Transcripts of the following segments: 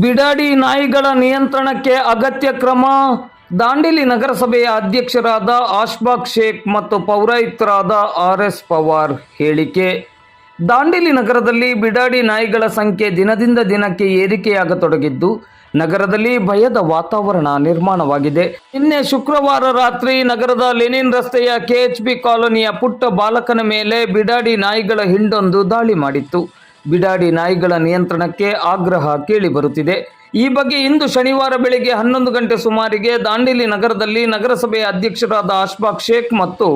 ಬಿಡಾಡಿ ನಾಯಿಗಳ ನಿಯಂತ್ರಣಕ್ಕೆ ಅಗತ್ಯ ಕ್ರಮ. ದಾಂಡೇಲಿ ನಗರಸಭೆಯ ಅಧ್ಯಕ್ಷರಾದ ಆಶ್ಬಾಕ್ ಶೇಖ್ ಮತ್ತು ಪೌರಾಯುಕ್ತರಾದ ಆರ್ ಎಸ್ ಪವಾರ್ ಹೇಳಿಕೆ. ದಾಂಡೇಲಿ ನಗರದಲ್ಲಿ ಬಿಡಾಡಿ ನಾಯಿಗಳ ಸಂಖ್ಯೆ ದಿನದಿಂದ ದಿನಕ್ಕೆ ಏರಿಕೆಯಾಗತೊಡಗಿದ್ದು, ನಗರದಲ್ಲಿ ಭಯದ ವಾತಾವರಣ ನಿರ್ಮಾಣವಾಗಿದೆ. ನಿನ್ನೆ ಶುಕ್ರವಾರ ರಾತ್ರಿ ನಗರದ ಲೆನಿನ್ ರಸ್ತೆಯ ಕೆಎಚ್ಬಿ ಕಾಲೋನಿಯ ಪುಟ್ಟ ಬಾಲಕನ ಮೇಲೆ ಬಿಡಾಡಿ ನಾಯಿಗಳ ಹಿಂಡೊಂದು ದಾಳಿ ಮಾಡಿತ್ತು. ಬಿಡಾಡಿ ನಾಯಿಗಳ ನಿಯಂತ್ರಣಕ್ಕೆ ಆಗ್ರಹ ಕೇಳಿಬರುತ್ತಿದೆ ಈ ಬಗ್ಗೆ ಇಂದು ಶನಿವಾರ ಬೆಳಗ್ಗೆ ಹನ್ನೊಂದು ಗಂಟೆ ಸುಮಾರಿಗೆ ದಾಂಡೇಲಿ ನಗರದಲ್ಲಿ ನಗರಸಭೆಯ ಅಧ್ಯಕ್ಷರಾದ ಅಶ್ಫಾಕ್ ಶೇಖ್ ಮತ್ತು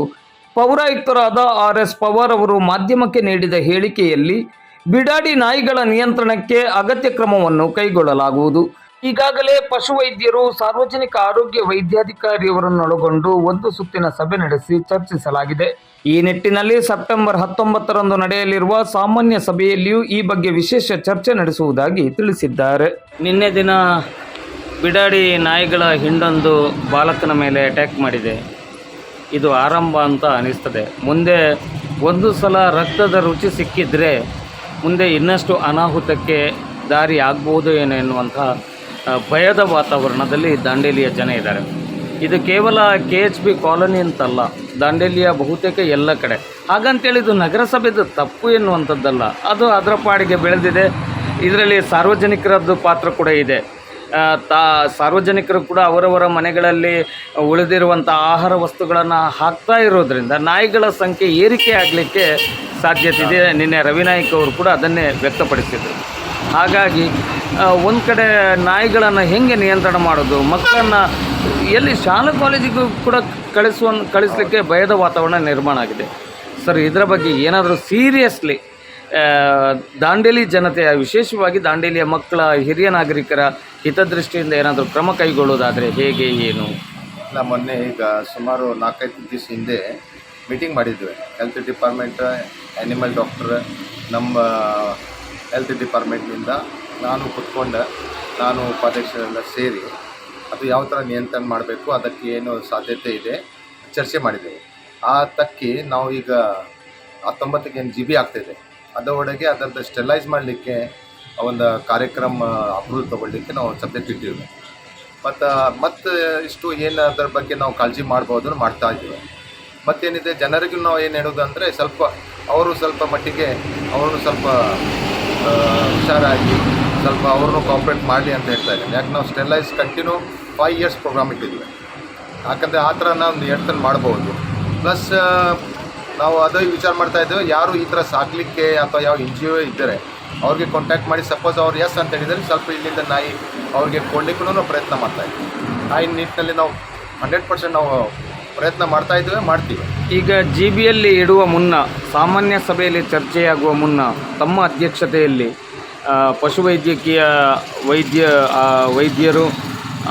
ಪೌರಾಯುಕ್ತರಾದ ಆರ್ ಎಸ್ ಪವಾರ್ ಅವರು ಮಾಧ್ಯಮಕ್ಕೆ ನೀಡಿದ ಹೇಳಿಕೆಯಲ್ಲಿ ಬಿಡಾಡಿ ನಾಯಿಗಳ ನಿಯಂತ್ರಣಕ್ಕೆ ಅಗತ್ಯ ಕ್ರಮವನ್ನು ಕೈಗೊಳ್ಳಲಾಗುವುದು. ಈಗಾಗಲೇ ಪಶುವೈದ್ಯರು, ಸಾರ್ವಜನಿಕ ಆರೋಗ್ಯ ವೈದ್ಯಾಧಿಕಾರಿಯವರನ್ನೊಳಗೊಂಡು ಒಂದು ಸುತ್ತಿನ ಸಭೆ ನಡೆಸಿ ಚರ್ಚಿಸಲಾಗಿದೆ. ಈ ನಿಟ್ಟಿನಲ್ಲಿ ಸೆಪ್ಟೆಂಬರ್ ಹತ್ತೊಂಬತ್ತರಂದು ನಡೆಯಲಿರುವ ಸಾಮಾನ್ಯ ಸಭೆಯಲ್ಲಿಯೂ ಈ ಬಗ್ಗೆ ವಿಶೇಷ ಚರ್ಚೆ ನಡೆಸುವುದಾಗಿ ತಿಳಿಸಿದ್ದಾರೆ. ನಿನ್ನೆ ದಿನ ಬಿಡಾಡಿ ನಾಯಿಗಳ ಹಿಂಡೊಂದು ಬಾಲಕನ ಮೇಲೆ ಅಟ್ಯಾಕ್ ಮಾಡಿದೆ. ಇದು ಆರಂಭ ಅಂತ ಅನಿಸ್ತದೆ. ಮುಂದೆ ಒಂದು ಸಲ ರಕ್ತದ ರುಚಿ ಸಿಕ್ಕಿದ್ರೆ ಮುಂದೆ ಇನ್ನಷ್ಟು ಅನಾಹುತಕ್ಕೆ ದಾರಿ ಆಗ್ಬೋದು ಏನೋ ಎನ್ನುವಂಥ ಭಯದ ವಾತಾವರಣದಲ್ಲಿ ದಾಂಡೇಲಿಯ ಜನ ಇದ್ದಾರೆ. ಇದು ಕೇವಲ ಕೆ ಎಚ್ ಬಿ ಕಾಲೋನಿ ಅಂತಲ್ಲ, ದಾಂಡೇಲಿಯ ಬಹುತೇಕ ಎಲ್ಲ ಕಡೆ. ಹಾಗಂತೇಳಿ ಇದು ನಗರಸಭೆದು ತಪ್ಪು ಎನ್ನುವಂಥದ್ದಲ್ಲ, ಅದು ಅದರ ಪಾಡಿಗೆ ಬೆಳೆದಿದೆ. ಇದರಲ್ಲಿ ಸಾರ್ವಜನಿಕರದ್ದು ಪಾತ್ರ ಕೂಡ ಇದೆ. ತಾ, ಸಾರ್ವಜನಿಕರು ಕೂಡ ಅವರವರ ಮನೆಗಳಲ್ಲಿ ಉಳಿದಿರುವಂಥ ಆಹಾರ ವಸ್ತುಗಳನ್ನು ಹಾಕ್ತಾ ಇರೋದ್ರಿಂದ ನಾಯಿಗಳ ಸಂಖ್ಯೆ ಏರಿಕೆ ಆಗಲಿಕ್ಕೆ ಸಾಧ್ಯತೆ ಇದೆ. ನಿನ್ನೆ ರವಿನಾಯ್ಕ ಅವರು ಕೂಡ ಅದನ್ನೇ ವ್ಯಕ್ತಪಡಿಸಿದರು. ಹಾಗಾಗಿ ಒಂದು ಕಡೆ ನಾಯಿಗಳನ್ನು ಹೆಂಗೆ ನಿಯಂತ್ರಣ ಮಾಡೋದು? ಮಕ್ಕಳನ್ನು ಎಲ್ಲಿ ಶಾಲಾ ಕಾಲೇಜಿಗೂ ಕೂಡ ಕಳಿಸುವ ಕಳಿಸಲಿಕ್ಕೆ ಭಯದ ವಾತಾವರಣ ನಿರ್ಮಾಣ ಆಗಿದೆ. ಸರ್, ಇದರ ಬಗ್ಗೆ ಏನಾದರೂ ಸೀರಿಯಸ್ಲಿ ದಾಂಡೇಲಿ ಜನತೆಯ, ವಿಶೇಷವಾಗಿ ದಾಂಡೇಲಿಯ ಮಕ್ಕಳ, ಹಿರಿಯ ನಾಗರಿಕರ ಹಿತದೃಷ್ಟಿಯಿಂದ ಏನಾದರೂ ಕ್ರಮ ಕೈಗೊಳ್ಳೋದಾದರೆ ಹೇಗೆ, ಏನು? ಇಲ್ಲ, ಮೊನ್ನೆ ಈಗ ಸುಮಾರು ನಾಲ್ಕೈದು ದಿವಸ ಹಿಂದೆ ಮೀಟಿಂಗ್ ಮಾಡಿದ್ವಿ. ಹೆಲ್ತ್ ಡಿಪಾರ್ಟ್ಮೆಂಟ್ ಆ್ಯನಿಮಲ್ ಡಾಕ್ಟರ್, ನಮ್ಮ ಹೆಲ್ತ್ ಡಿಪಾರ್ಟ್ಮೆಂಟ್ನಿಂದ ನಾನು ಕುತ್ಕೊಂಡು, ನಾನು ಉಪಾಧ್ಯಕ್ಷರೆಲ್ಲ ಸೇರಿ ಅದು ಯಾವ ಥರ ನಿಯಂತ್ರಣ ಮಾಡಬೇಕು, ಅದಕ್ಕೆ ಏನು ಸಾಧ್ಯತೆ ಇದೆ ಚರ್ಚೆ ಮಾಡಿದ್ದೇವೆ. ಆ ತಕ್ಕಿ ನಾವು ಈಗ ಹತ್ತೊಂಬತ್ತಕ್ಕೆ ಏನು ಜಿ ಬಿ ಆಗ್ತಿದೆ ಅದರೊಳಗೆ ಅದರದ್ದು ಸ್ಟೆಲೈಸ್ ಮಾಡಲಿಕ್ಕೆ ಒಂದು ಕಾರ್ಯಕ್ರಮ ಅಪ್ರೂವಲ್ ತೊಗೊಳ್ಲಿಕ್ಕೆ ನಾವು ಸಬ್ಜೆಕ್ಟ್ ಇಟ್ಟಿದ್ದೀವಿ. ಮತ್ತು ಮತ್ತು ಇಷ್ಟು ಏನು ಅದರ ಬಗ್ಗೆ ನಾವು ಕಾಳಜಿ ಮಾಡ್ಬೋದು ಮಾಡ್ತಾ ಇದ್ದೀವಿ. ಮತ್ತೇನಿದೆ, ಜನರಿಗೂ ನಾವು ಏನು ಹೇಳೋದು ಅಂದರೆ ಸ್ವಲ್ಪ ಅವರು ಸ್ವಲ್ಪ ಮಟ್ಟಿಗೆ ಅವರು ಸ್ವಲ್ಪ ಹುಷಾರಾಗಿ ಸ್ವಲ್ಪ ಅವ್ರನ್ನೂ ಕಾಪ್ರೇಟ್ ಮಾಡಲಿ ಅಂತ ಹೇಳ್ತಾ ಇದ್ದೀನಿ. ಯಾಕೆ ನಾವು sterilise continue five years programme ಇಟ್ಟಿದ್ವಿ. ಯಾಕಂದರೆ ಆ ಥರ ನಾವು ಎಡ್ತಲ್ಲಿ ಮಾಡ್ಬೋದು. ಪ್ಲಸ್ ನಾವು ಅದೇ ವಿಚಾರ ಮಾಡ್ತಾ ಇದ್ದೇವೆ, ಯಾರು ಈ ಥರ ಸಾಕಲಿಕ್ಕೆ ಅಥವಾ ಯಾವ ಎನ್ ಜಿ ಒ ಇದ್ದರೆ ಅವ್ರಿಗೆ ಕಾಂಟ್ಯಾಕ್ಟ್ ಮಾಡಿ ಸಪೋಸ್ ಅವ್ರು ಎಸ್ ಅಂತ ಹೇಳಿದರೆ ಸ್ವಲ್ಪ ಇಲ್ಲಿಂದ ನಾಯಿ ಅವ್ರಿಗೆ ಕೊಡ್ಲಿಕ್ಕೂ ನಾವು ಪ್ರಯತ್ನ ಇದ್ದೀವಿ. ಆ ನಿಟ್ಟಿನಲ್ಲಿ ನಾವು ಹಂಡ್ರೆಡ್ ಪರ್ಸೆಂಟ್ ನಾವು ಪ್ರಯತ್ನ ಮಾಡ್ತಾ ಇದ್ದೇವೆ, ಮಾಡ್ತೀವಿ. ಈಗ ಜಿ ಬಿಯಲ್ಲಿ ಇಡುವ ಮುನ್ನ, ಸಾಮಾನ್ಯ ಸಭೆಯಲ್ಲಿ ಚರ್ಚೆಯಾಗುವ ಮುನ್ನ, ತಮ್ಮ ಅಧ್ಯಕ್ಷತೆಯಲ್ಲಿ ಪಶುವೈದ್ಯಕೀಯ ವೈದ್ಯ ವೈದ್ಯರು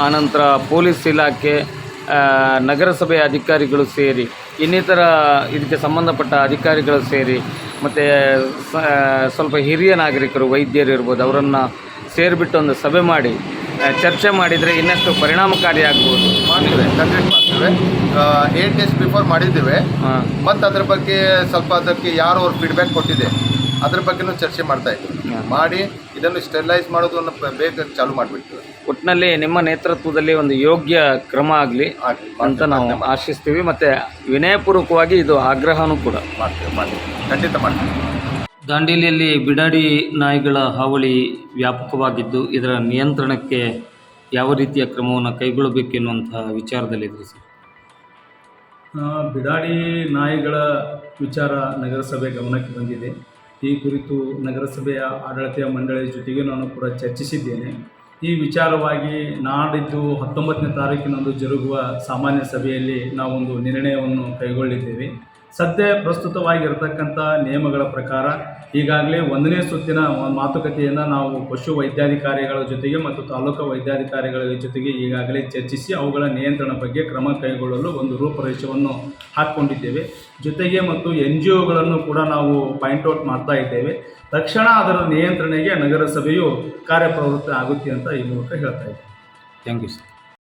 ಆನಂತರ ಪೊಲೀಸ್ ಇಲಾಖೆ ನಗರಸಭೆಯ ಅಧಿಕಾರಿಗಳು ಸೇರಿ ಇನ್ನಿತರ ಇದಕ್ಕೆ ಸಂಬಂಧಪಟ್ಟ ಅಧಿಕಾರಿಗಳು ಸೇರಿ ಮತ್ತು ಸ್ವಲ್ಪ ಹಿರಿಯ ನಾಗರಿಕರು ವೈದ್ಯರು ಇರ್ಬೋದು ಅವರನ್ನು ಸೇರಿಬಿಟ್ಟು ಒಂದು ಸಭೆ ಮಾಡಿ ಚರ್ಚೆ ಮಾಡಿದರೆ ಇನ್ನಷ್ಟು ಪರಿಣಾಮಕಾರಿಯಾಗ್ಬೋದು ಮಾಡಿದ್ದೇವೆ ಕಂಪ್ಲೀಟ್ ಮಾಡ್ತೇವೆ ಏಟ್ ಡೇಸ್ ಬಿಫೋರ್ ಮಾಡಿದ್ದೇವೆ. ಮತ್ತು ಅದ್ರ ಬಗ್ಗೆ ಸ್ವಲ್ಪ ಅದಕ್ಕೆ ಯಾರು ಅವ್ರು ಫೀಡ್ಬ್ಯಾಕ್ ಕೊಟ್ಟಿದೆ. ಅದ್ರ ಬಗ್ಗೆನೂ ಚರ್ಚೆ ಮಾಡ್ತಾ ಇದ್ದೀವಿ ಮಾಡಿ ಇದನ್ನು ಸ್ಟೆರಿಲೈಸ್ ಮಾಡೋದನ್ನು ಬೇಗ ಚಾಲು ಮಾಡಿಬಿಟ್ಟು ಒಟ್ಟಿನಲ್ಲಿ ನಿಮ್ಮ ನೇತೃತ್ವದಲ್ಲಿ ಒಂದು ಯೋಗ್ಯ ಕ್ರಮ ಆಗಲಿ ಆಗಲಿ ಅಂತ ನಾವು ಆಶಿಸ್ತೀವಿ. ಮತ್ತು ವಿನಯಪೂರ್ವಕವಾಗಿ ಇದು ಆಗ್ರಹನೂ ಕೂಡ. ಮಾಡ್ತೇವೆ ಮಾಡ್ತೀವಿ. ಖಂಡಿತ ಮಾಡ್ತೀವಿ. ದಾಂಡೇಲಿಯಲ್ಲಿ ಬಿಡಾಡಿ ನಾಯಿಗಳ ಹಾವಳಿ ವ್ಯಾಪಕವಾಗಿದ್ದು ಇದರ ನಿಯಂತ್ರಣಕ್ಕೆ ಯಾವ ರೀತಿಯ ಕ್ರಮವನ್ನು ಕೈಗೊಳ್ಳಬೇಕೆನ್ನುವಂತಹ ವಿಚಾರದಲ್ಲಿದ್ದರು ವಿಚಾರದಲ್ಲಿದೆ ಸರ್? ಆ, ಬಿಡಾಡಿ ನಾಯಿಗಳ ವಿಚಾರ ನಗರಸಭೆ ಗಮನಕ್ಕೆ ಬಂದಿದೆ. ಈ ಕುರಿತು ನಗರಸಭೆಯ ಆಡಳಿತ ಮಂಡಳಿಯ ಜೊತೆಗೆ ನಾನು ಕೂಡ ಚರ್ಚಿಸಿದ್ದೇನೆ. ಈ ವಿಚಾರವಾಗಿ ನಾಡಿದ್ದು ಹತ್ತೊಂಬತ್ತನೇ ತಾರೀಕಿನಂದು ಜರುಗುವ ಸಾಮಾನ್ಯ ಸಭೆಯಲ್ಲಿ ನಾವೊಂದು ನಿರ್ಣಯವನ್ನು ಕೈಗೊಳ್ಳಿದ್ದೇವೆ. ಸದ್ಯ ಪ್ರಸ್ತುತವಾಗಿರ್ತಕ್ಕಂಥ ನಿಯಮಗಳ ಪ್ರಕಾರ ಈಗಾಗಲೇ ಒಂದನೇ ಸುತ್ತಿನ ಮಾತುಕತೆಯನ್ನು ನಾವು ಪಶು ವೈದ್ಯಾಧಿಕಾರಿಗಳ ಜೊತೆಗೆ ಮತ್ತು ತಾಲೂಕು ವೈದ್ಯಾಧಿಕಾರಿಗಳ ಜೊತೆಗೆ ಈಗಾಗಲೇ ಚರ್ಚಿಸಿ ಅವುಗಳ ನಿಯಂತ್ರಣ ಬಗ್ಗೆ ಕ್ರಮ ಕೈಗೊಳ್ಳಲು ಒಂದು ರೂಪರೇಷವನ್ನು ಹಾಕ್ಕೊಂಡಿದ್ದೇವೆ. ಜೊತೆಗೆ ಮತ್ತು ಎನ್ ಜಿ ಒಗಳನ್ನು ಕೂಡ ನಾವು ಪಾಯಿಂಟ್ ಔಟ್ ಮಾಡ್ತಾ ಇದ್ದೇವೆ. ತಕ್ಷಣ ಅದರ ನಿಯಂತ್ರಣೆಗೆ ನಗರಸಭೆಯು ಕಾರ್ಯಪ್ರವೃತ್ತ ಆಗುತ್ತೆ ಅಂತ ಈ ಮೂಲಕ ಹೇಳ್ತಾ ಇದ್ದೇವೆ. Thank you sir.